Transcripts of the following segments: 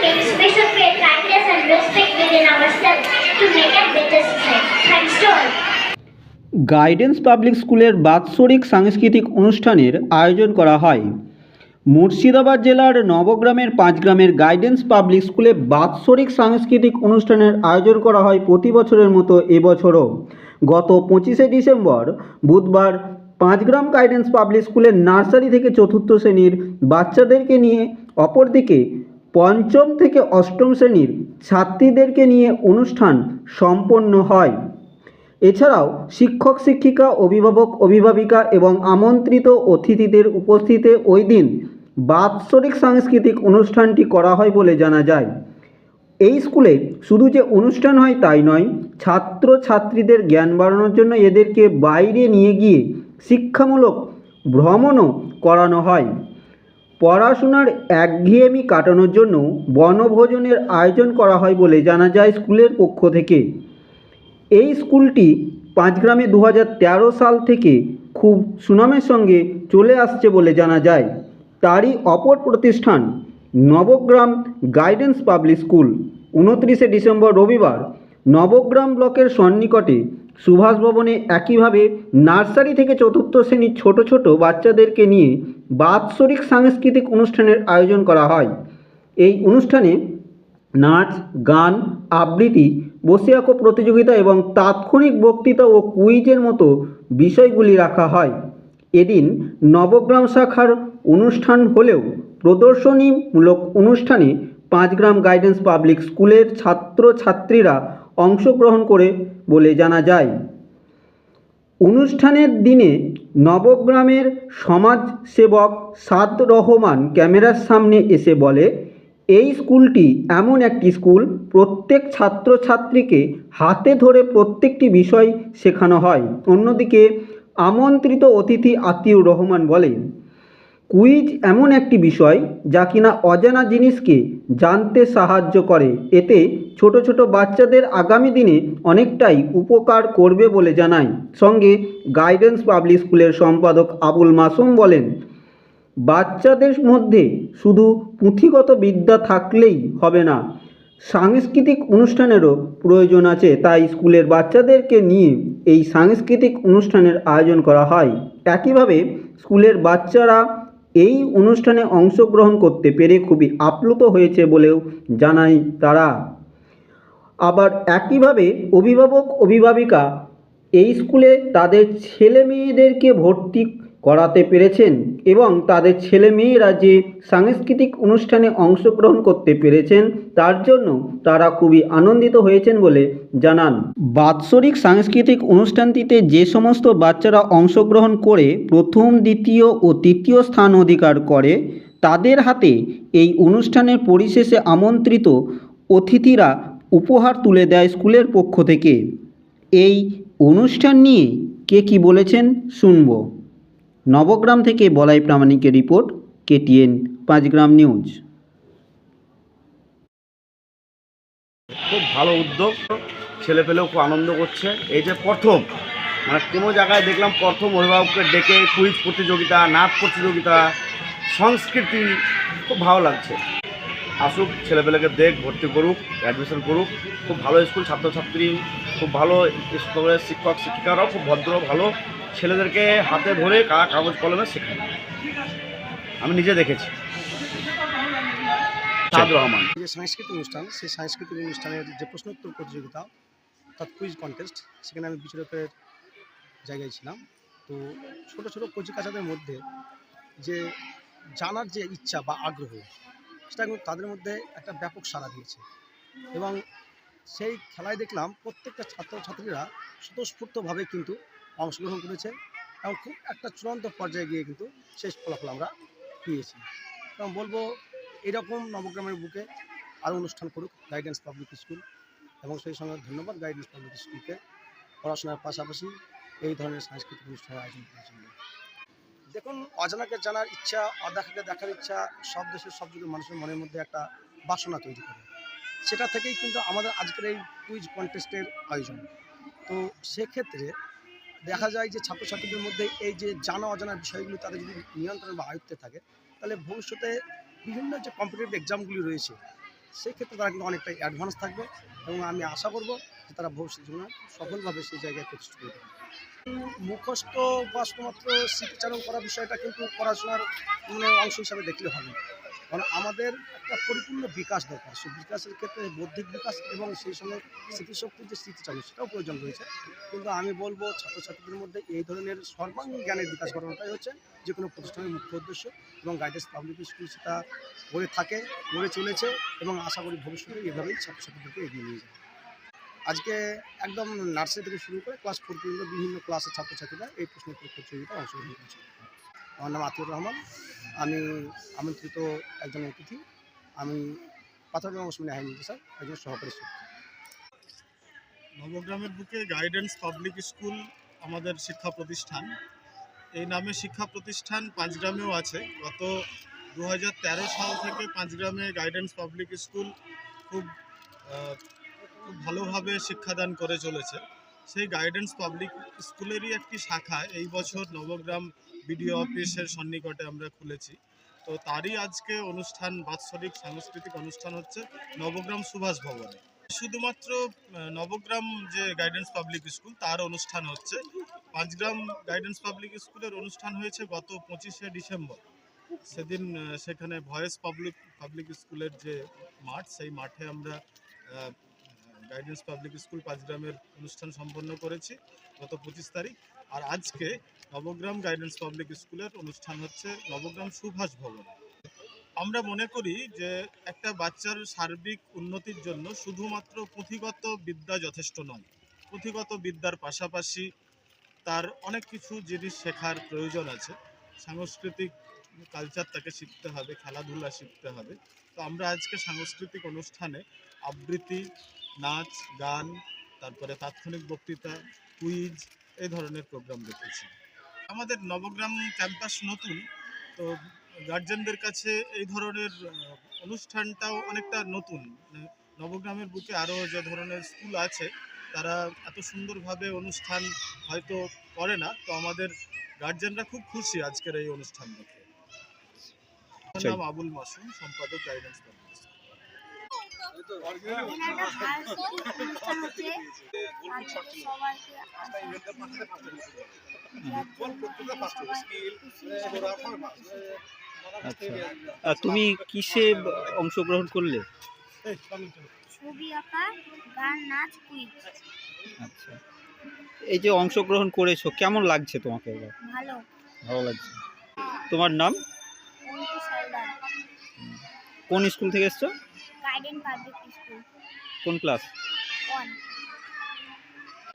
beings, we should create and respect within ourselves to make a better society. Thanks to all. Guidance public স্কুলের বাৎসরিক সাংস্কৃতিক অনুষ্ঠানের আয়োজন করা হয় মুর্শিদাবাদ জেলার নবগ্রামের পাঁচগ্রামের গাইডেন্স পাবলিক স্কুলে বাৎসরিক সাংস্কৃতিক অনুষ্ঠানের আয়োজন করা হয় প্রতি বছরের মতো এবছরও গত পঁচিশে ডিসেম্বর বুধবার পাঁচগ্রাম গাইডেন্স পাবলিক স্কুলের নার্সারি থেকে চতুর্থ শ্রেণির বাচ্চাদেরকে নিয়ে অপরদিকে পঞ্চম থেকে অষ্টম শ্রেণির ছাত্রীদেরকে নিয়ে অনুষ্ঠান সম্পন্ন হয়। এছাড়াও শিক্ষক, শিক্ষিকা, অভিভাবক, অভিভাবিকা এবং আমন্ত্রিত অতিথিদের উপস্থিতিতে ওই দিন বাৎসরিক সাংস্কৃতিক অনুষ্ঠানটি করা হয় বলে জানা যায়। এই স্কুলে শুধু যে অনুষ্ঠান হয় তাই নয় ছাত্র ছাত্রীদের জ্ঞান বাড়ানোর জন্য এদেরকে বাইরে নিয়ে গিয়ে শিক্ষামূলক ভ্রমণও করানো হয়। পড়াশোনার একঘেয়েমি কাটানোর জন্য বনভোজনের আয়োজন করা হয় বলে জানা যায় স্কুলের পক্ষ থেকে। এই স্কুলটি পাঁচগ্রামে দু তেরো সাল থেকে খুব সুনামের সঙ্গে চলে আসছে বলে জানা যায়। তারই অপর প্রতিষ্ঠান নবগ্রাম গাইডেন্স পাবলিক স্কুল, উনত্রিশে ডিসেম্বর রবিবার নবগ্রাম ব্লকের সন্নিকটে সুভাষ ভবনে একইভাবে নার্সারি থেকে চতুর্থ শ্রেণির ছোট ছোট বাচ্চাদেরকে নিয়ে বাৎসরিক সাংস্কৃতিক অনুষ্ঠানের আয়োজন করা হয়। এই অনুষ্ঠানে নাচ, গান, আবৃত্তি বসে প্রতিযোগিতা এবং তাৎক্ষণিক বক্তৃতা ও কুইজের মতো বিষয়গুলি রাখা হয়। এদিন নবগ্রাম শাখার অনুষ্ঠান হলেও প্রদর্শনীমূলক অনুষ্ঠানে পাঁচগ্রাম গাইডেন্স পাবলিক স্কুলের ছাত্র ছাত্রীরা অংশগ্রহণ করে বলে জানা যায়। অনুষ্ঠানের দিনে নবগ্রামের সমাজসেবক সাদ রহমান ক্যামেরার সামনে এসে বলে, এই স্কুলটি এমন একটি স্কুল, প্রত্যেক ছাত্রছাত্রীকে হাতে ধরে প্রত্যেকটি বিষয় শেখানো হয়। অন্যদিকে আমন্ত্রিত অতিথি আতিউর রহমান বলেন কুইজ এমন একটি বিষয় যা কিনা অজানা জিনিসকে জানতে সাহায্য করে। এতে ছোট ছোট বাচ্চাদের আগামী দিনে অনেকটাই উপকার করবে বলে জানায়। সঙ্গে গাইডেন্স পাবলিক স্কুলের সম্পাদক আবুল মাসুম বলেন, বাচ্চাদের মধ্যে শুধু পুঁথিগত বিদ্যা থাকলেই হবে না, সাংস্কৃতিক অনুষ্ঠানেরও প্রয়োজন আছে। তাই স্কুলের বাচ্চাদেরকে নিয়ে এই সাংস্কৃতিক অনুষ্ঠানের আয়োজন করা হয়। একইভাবে স্কুলের বাচ্চারা এই অনুষ্ঠানে অংশগ্রহণ করতে পেরে খুবই আপ্লুত হয়েছে বলেও জানায় তারা। আবার একইভাবে অভিভাবক, অভিভাবিকা এই স্কুলে তাদের ছেলে মেয়েদেরকে ভর্তি করাতে পেরেছেন এবং তাদের ছেলে মেয়েরা যে সাংস্কৃতিক অনুষ্ঠানে অংশগ্রহণ করতে পেরেছেন, তার জন্য তারা খুবই আনন্দিত হয়েছেন বলে জানান। বাৎসরিক সাংস্কৃতিক অনুষ্ঠানটিতে যে সমস্ত বাচ্চারা অংশগ্রহণ করে প্রথম, দ্বিতীয় ও তৃতীয় স্থান অধিকার করে, তাদের হাতে এই অনুষ্ঠানের পরিশেষে আমন্ত্রিত অতিথিরা উপহার তুলে দেয় স্কুলের পক্ষ থেকে। এই অনুষ্ঠান নিয়ে কে কি বলেছেন শুনব। নবগ্রাম থেকে বলাই প্রামাণিকের রিপোর্ট, কেটিএন, পাঁচগ্রাম নিউজ। খুব ভালো উদ্যোগ, ছেলে পেলেও খুব আনন্দ করছে। এই যে প্রথম মানে কোনো জায়গায় দেখলাম প্রথম অভিভাবককে ডেকে কুইজ প্রতিযোগিতা, নাচ প্রতিযোগিতা, সংস্কৃতি, খুব ভালো লাগছে। আসুক ছেলেপেলেকে দেখ, ভর্তি করুক অ্যাডমিশন করুক। খুব ভালো স্কুল ছাত্রছাত্রী, খুব ভালো স্কুলের শিক্ষক, শিক্ষিকারাও খুব ভদ্র, ভালো। ছেলেদেরকে হাতে ধরে কা- কাগজ কলমে শেখায়। আমি নিজে দেখেছি। যে সাংস্কৃতিক অনুষ্ঠান, সেই সাংস্কৃতিক অনুষ্ঠানের যে প্রশ্নোত্তর প্রতিযোগিতা, অর্থাৎ কুইজ কন্টেস্ট সেখানে আমি বিচারকের জায়গায় ছিলাম। তো ছোট ছোট কচিকাচাদের মধ্যে যে জানার যে ইচ্ছা বা আগ্রহ, সেটা কিন্তু তাদের মধ্যে একটা ব্যাপক সাড়া দিয়েছে। এবং সেই খেলায় দেখলাম প্রত্যেকটা ছাত্রছাত্রীরা স্বতঃস্ফূর্তভাবে কিন্তু অংশগ্রহণ করেছে এবং খুব একটা চূড়ান্ত পর্যায়ে গিয়ে কিন্তু শেষ ফলাফল আমরা পেয়েছি। এবং বলব, এরকম নবগ্রামের বুকে আরও অনুষ্ঠান করুক গাইডেন্স পাবলিক স্কুল এবং সেই সঙ্গে ধন্যবাদ গাইডেন্স পাবলিক স্কুলকে পড়াশোনার পাশাপাশি এই ধরনের সাংস্কৃতিক অনুষ্ঠানের আয়োজন করার জন্য। দেখুন, অজানাকে জানার ইচ্ছা, অদেখাকে দেখার ইচ্ছা, সব দেশের, সব যুগের মানুষের মনের মধ্যে একটা বাসনা তৈরি করে। সেটা থেকেই কিন্তু আমাদের আজকের এই কুইজ কন্টেস্টের আয়োজন। তো সেক্ষেত্রে দেখা যায় যে ছাত্রছাত্রীদের মধ্যে এই যে জানা অজানা বিষয়গুলি তাদের যদি নিয়ন্ত্রণ বা আয়ত্তে থাকে, তাহলে ভবিষ্যতে বিভিন্ন যে কম্পিটিটিভ এক্সামগুলি রয়েছে সেক্ষেত্রে তারা কিন্তু অনেকটাই অ্যাডভান্স থাকবে এবং আমি আশা করব যে তারা ভবিষ্যৎ জন্য সফলভাবে সেই জায়গায় প্রতিষ্ঠিত করবে মুখস্থ বা শুধুমাত্র স্মৃতিচারণ করা বিষয়টা কিন্তু পড়াশোনার মানে অংশ হিসাবে দেখলে হবে। কারণ আমাদের একটা পরিপূর্ণ বিকাশ দরকার। সেই বিকাশের ক্ষেত্রে বৌদ্ধিক বিকাশ এবং সেই সঙ্গে স্মৃতিশক্তির যে স্মৃতিচারণ, সেটাও প্রয়োজন রয়েছে। কিন্তু আমি বলব, ছাত্রছাত্রীদের মধ্যে এই ধরনের সর্বাঙ্গীন জ্ঞানের বিকাশ ঘটানোটাই হচ্ছে যে কোনো প্রতিষ্ঠানের মুখ্য উদ্দেশ্য এবং গাইডেন্স পাবলিক স্কুল সেটা করে থাকে করে চলেছে এবং আশা করি ভবিষ্যতে এভাবেই ছাত্রছাত্রীদেরকে এগিয়ে নিয়ে যাবে। আজকে একদম নার্সারি থেকে শুরু করে ক্লাস ফোর পর্যন্ত বিভিন্ন ক্লাসের ছাত্রছাত্রীরা এই প্রশ্ন উত্তর প্রতিযোগিতায় অংশগ্রহণ করেছে। আমার নাম আতিউর রহমান। আমি আমন্ত্রিত একজন অতিথি। আমি পাথরগ্রাম ওসমানী হাই স্যার, একজন সহকারী শিক্ষক। নবগ্রামের বুকে গাইডেন্স পাবলিক স্কুল আমাদের শিক্ষা প্রতিষ্ঠান। এই নামে শিক্ষা প্রতিষ্ঠান পাঁচগ্রামেও আছে। গত দু হাজার তেরো সাল থেকে পাঁচগ্রামে গাইডেন্স পাবলিক স্কুল খুব খুব ভালোভাবে শিক্ষাদান করে চলেছে। সেই গাইডেন্স পাবলিক স্কুলেরই একটি শাখা। এই বছর নবগ্রাম বিডিও অফিসের সন্নিকটে আমরা খুলেছি। তো তারই আজকে অনুষ্ঠান, বাৎসরিক সাংস্কৃতিক অনুষ্ঠান হচ্ছে নবগ্রাম সুভাষ ভবনে। শুধুমাত্র নবগ্রাম যে গাইডেন্স পাবলিক স্কুল তার অনুষ্ঠান হচ্ছে। পাঁচগ্রাম গাইডেন্স পাবলিক স্কুলের অনুষ্ঠান হয়েছে গত পঁচিশে ডিসেম্বর। সেদিন সেখানে ভয়েস পাবলিক পাবলিক স্কুলের যে মাঠ, সেই মাঠে আমরা গাইডেন্স পাবলিক স্কুল পাঁচগ্রামের অনুষ্ঠান সম্পন্ন করেছি গত পঁচিশ তারিখ। আর আজকে নবগ্রাম গাইডেন্স পাবলিক স্কুলের অনুষ্ঠান হচ্ছে নবগ্রাম সুভাষ ভবন। আমরা মনে করি যে একটা বাচ্চার সার্বিক উন্নতির জন্য শুধুমাত্র পুঁথিগত বিদ্যা যথেষ্ট নয়। পুঁথিগত বিদ্যার পাশাপাশি তার অনেক কিছু জিনিস শেখার প্রয়োজন আছে। সাংস্কৃতিক কালচার তাকে শিখতে হবে, খেলাধুলা শিখতে হবে। তো আমরা আজকে সাংস্কৃতিক অনুষ্ঠানে আবৃত্তি, নাচ, গান, তারপরে তাৎক্ষণিক বক্তৃতা কুইজ এই ধরনের প্রোগ্রাম রেখেছি আমাদের নবগ্রাম ক্যাম্পাস নতুন, তো গার্জেনদের কাছে এই ধরনের অনুষ্ঠানটাও অনেকটা নতুন। মানে নবগ্রামের বুকে আরও যে ধরনের স্কুল আছে, তারা এত সুন্দরভাবে অনুষ্ঠান হয়তো করে না, তো আমাদের গার্জেনরা খুব খুশি আজকের এই অনুষ্ঠান দেখে। নাম আবুল মাসুম সম্পাদক গাইডেন্স আচ্ছা। তুমি কিসে অংশগ্রহণ করলে? ছবি আঁকা গান নাচ কুইজ আচ্ছা। এই যে অংশগ্রহণ করেছ কেমন লাগছে তোমাকে এবার? ভালো। ভালো লাগছে। তোমার নাম? কোন স্কুল থেকে এসছো? গাইডেন্স পাবলিক স্কুল কোন ক্লাস? ওয়ান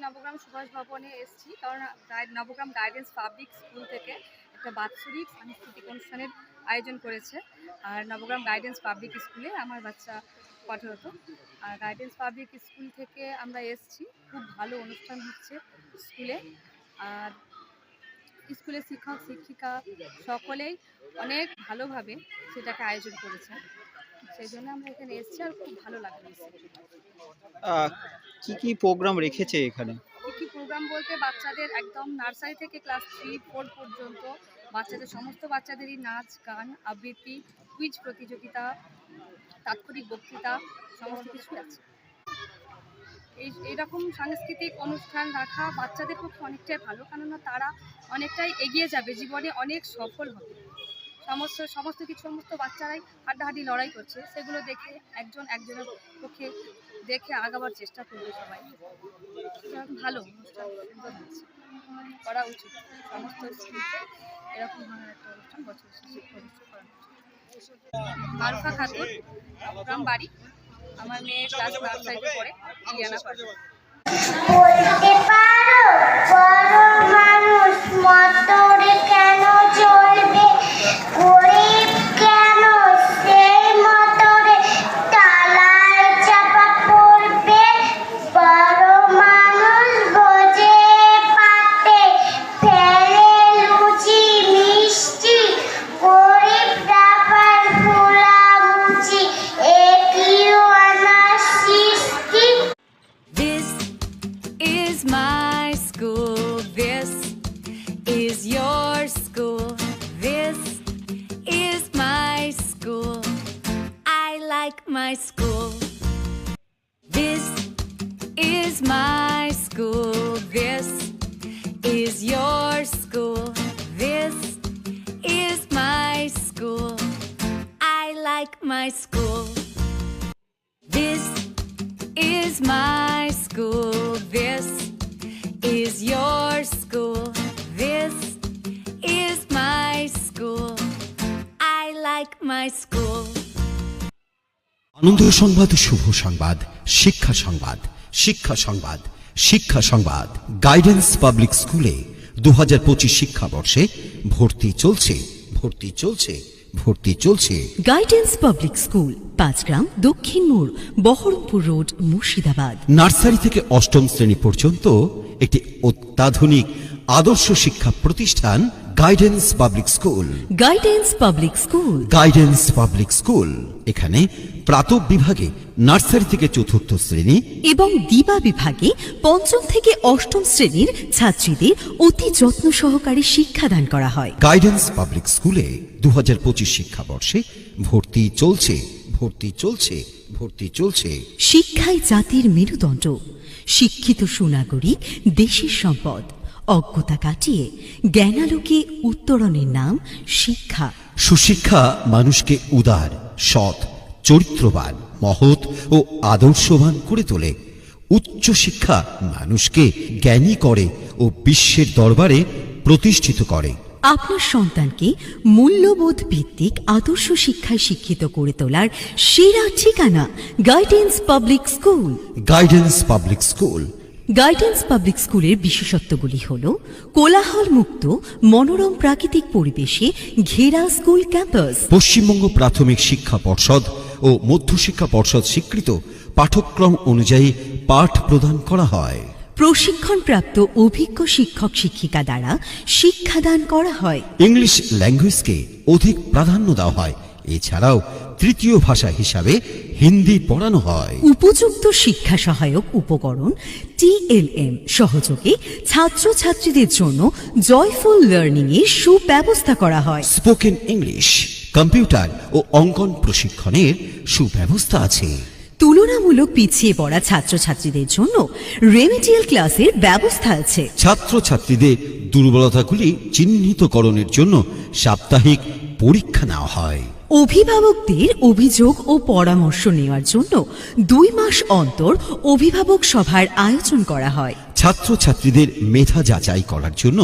নবগ্রাম সুভাষ ভবনে এসেছি কারণ guide- Nabagram guidance public school থেকে একটা বাৎসরিক সাংস্কৃতিক অনুষ্ঠানের আয়োজন করেছে। আর নবগ্রাম গাইডেন্স পাবলিক স্কুলে আমার বাচ্চা পাঠরত। আর গাইডেন্স পাবলিক স্কুল থেকে আমরা এসেছি খুব ভালো অনুষ্ঠান হচ্ছে স্কুলে। আর স্কুলের শিক্ষক শিক্ষিকা সকলেই অনেক ভালোভাবে সেটাকে আয়োজন করেছে। সেই জন্য আমরা এখানে এসেছি আর খুব ভালো লাগল কি কি প্রোগ্রাম রেখেছে এখানে? কী কী প্রোগ্রাম বলতে বাচ্চাদের একদম নার্সারি থেকে ক্লাস থ্রি ফোর পর্যন্ত বাচ্চাদের সমস্ত বাচ্চাদেরই নাচ গান আবৃত্তি কুইজ প্রতিযোগিতা তাৎক্ষণিক বক্তৃতা সমস্ত কিছুই আছে। এই এইরকম সাংস্কৃতিক অনুষ্ঠান রাখা বাচ্চাদের পক্ষে অনেকটাই ভালো কেননা তারা অনেকটাই এগিয়ে যাবে জীবনে অনেক সফল হবে। সমস্ত সমস্ত কিছু, সমস্ত বাচ্চারাই হাড্ডাহাড্ডি লড়াই করছে। সেগুলো দেখে একজন একজনের পক্ষে দেখে আগাবার চেষ্টা করবে সবাই। ভালো করা উচিত। সমস্ত স্কুলকে এরকম ধরনের একটা অনুষ্ঠান বছর শেষে করা উচিত। আলফা খাতুন গ্রাম বাড়ি আমার মেয়ে ক্লাস নার্সারিতে পড়ে ইলিয়ানা পাড়ে like my school. This is my school. This is your school. This is my school. I like my school. আনন্দ সংবাদ শুভ সংবাদ শিক্ষা সংবাদ শিক্ষা সংবাদ শিক্ষা সংবাদ গাইডেন্স পাবলিক স্কুলে দু হাজার পঁচিশ শিক্ষাবর্ষে ভর্তি চলছে ভর্তি চলছে ভর্তি চলছে। গাইডেন্স পাবলিক স্কুল পাঁচগ্রাম দক্ষিণ মোড় বহরমপুর রোড মুর্শিদাবাদ। নার্সারি থেকে অষ্টম শ্রেণি পর্যন্ত একটি অত্যাধুনিক আদর্শ শিক্ষা প্রতিষ্ঠান guidance public school guidance public school guidance public school এখানে প্রাতক বিভাগে নার্সারি থেকে চতুর্থ শ্রেণি এবং দিবা বিভাগে পঞ্চম থেকে অষ্টম শ্রেণির ছাত্রীদের অতি যত্ন সহকারে শিক্ষাদান করা হয়। গাইডেন্স পাবলিক স্কুলে দু হাজার পঁচিশ শিক্ষাবর্ষে ভর্তি চলছে ভর্তি চলছে ভর্তি চলছে। শিক্ষাই জাতির মেরুদণ্ড শিক্ষিত সুনাগরিক দেশের সম্পদ অজ্ঞতা কাটিয়ে জ্ঞানালোকে উত্তরণের নাম শিক্ষা। সুশিক্ষা মানুষকে উদার সৎ চরিত্রবান মহৎ ও আদর্শবান করে তোলে। উচ্চ শিক্ষা মানুষকে জ্ঞানী করে ও বিশ্বের দরবারে প্রতিষ্ঠিত করে। আপনার সন্তানকে মূল্যবোধ ভিত্তিক আদর্শ শিক্ষায় শিক্ষিত করে তোলার সেরা ঠিকানা guidance public school guidance public school guidance public স্কুলের বিশেষত্বগুলি হল কোলাহল মুক্ত মনোরম প্রাকৃতিক পরিবেশে ঘেরা স্কুল ক্যাম্পাস। পশ্চিমবঙ্গ প্রাথমিক শিক্ষা পর্ষদ ও মধ্যশিক্ষা পর্ষদ স্বীকৃত পাঠ্যক্রম অনুযায়ী পাঠ প্রদান করা হয়। প্রশিক্ষণপ্রাপ্ত অভিজ্ঞ শিক্ষক শিক্ষিকা দ্বারা শিক্ষাদান করা হয়। ইংলিশ ল্যাঙ্গুয়েজকে অধিক প্রাধান্য দেওয়া হয়। এছাড়াও তৃতীয় ভাষা হিসাবে হিন্দি পড়ানো হয়। উপযুক্ত শিক্ষা সহায়ক উপকরণ টিএলএম সহযোগে ছাত্রছাত্রীদের জন্য জয়ফুল লার্নিং এর সুব্যবস্থা করা হয়। Spoken English. কম্পিউটার ও অঙ্কন প্রশিক্ষণের সুব্যবস্থা আছে। তুলনামূলক পিছিয়ে পড়া ছাত্রছাত্রীদের জন্য রেমিডিয়াল ক্লাসের ব্যবস্থা আছে। ছাত্রছাত্রীদের দুর্বলতাগুলি চিহ্নিতকরণের জন্য সাপ্তাহিক পরীক্ষা নেওয়া হয়। অভিভাবকদের অভিযোগ ও পরামর্শ নেওয়ার জন্য দুই মাস অন্তর অভিভাবক সভার আয়োজন করা হয়। ছাত্রছাত্রীদের মেধা যাচাই করার জন্য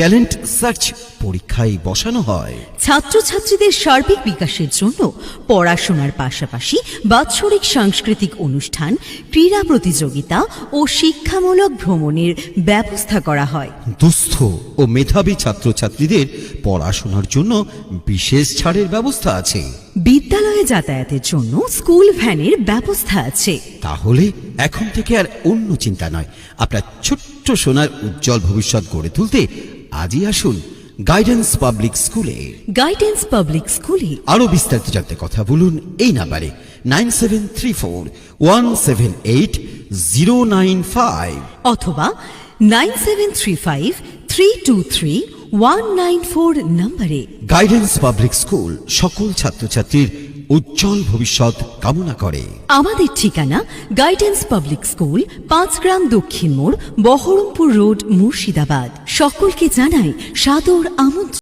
ট্যালেন্ট সার্চ পরীক্ষায় বসানো হয়। ছাত্রছাত্রীদের সার্বিক বিকাশের জন্য পড়াশোনার পাশাপাশি বাৎসরিক সাংস্কৃতিক অনুষ্ঠান ক্রীড়া প্রতিযোগিতা ও শিক্ষামূলক ভ্রমণের ব্যবস্থা করা হয়। দুস্থ ও মেধাবী ছাত্রছাত্রীদের পড়াশোনার জন্য বিশেষ ছাড়ের ব্যবস্থা আছে। বিদ্যালয়ে যাতায়াতের জন্য স্কুল ভ্যানের ব্যবস্থা আছে। তাহলে এখন থেকে আর অন্য চিন্তা নয়। আপনার ছোট্ট সোনার উজ্জ্বল ভবিষ্যৎ গড়ে তুলতে আজই আসুন গাইডেন্স পাবলিক স্কুলে গাইডেন্স পাবলিক স্কুলে আরও বিস্তারিত জানতে কথা বলুন এই নাম্বারে nine seven three four one seven eight zero nine five. অথবা nine seven three five three two three one nine four নম্বরে। গাইডেন্স পাবলিক স্কুল সকল ছাত্রছাত্রীর উজ্জ্বল ভবিষ্যৎ কামনা করে। আমাদের ঠিকানা গাইডেন্স পাবলিক স্কুল পাঁচ গ্রাম দক্ষিণ মোড়, বহরমপুর রোড, মুর্শিদাবাদ। সকলকে জানাই সাদর আমন্ত্রণ।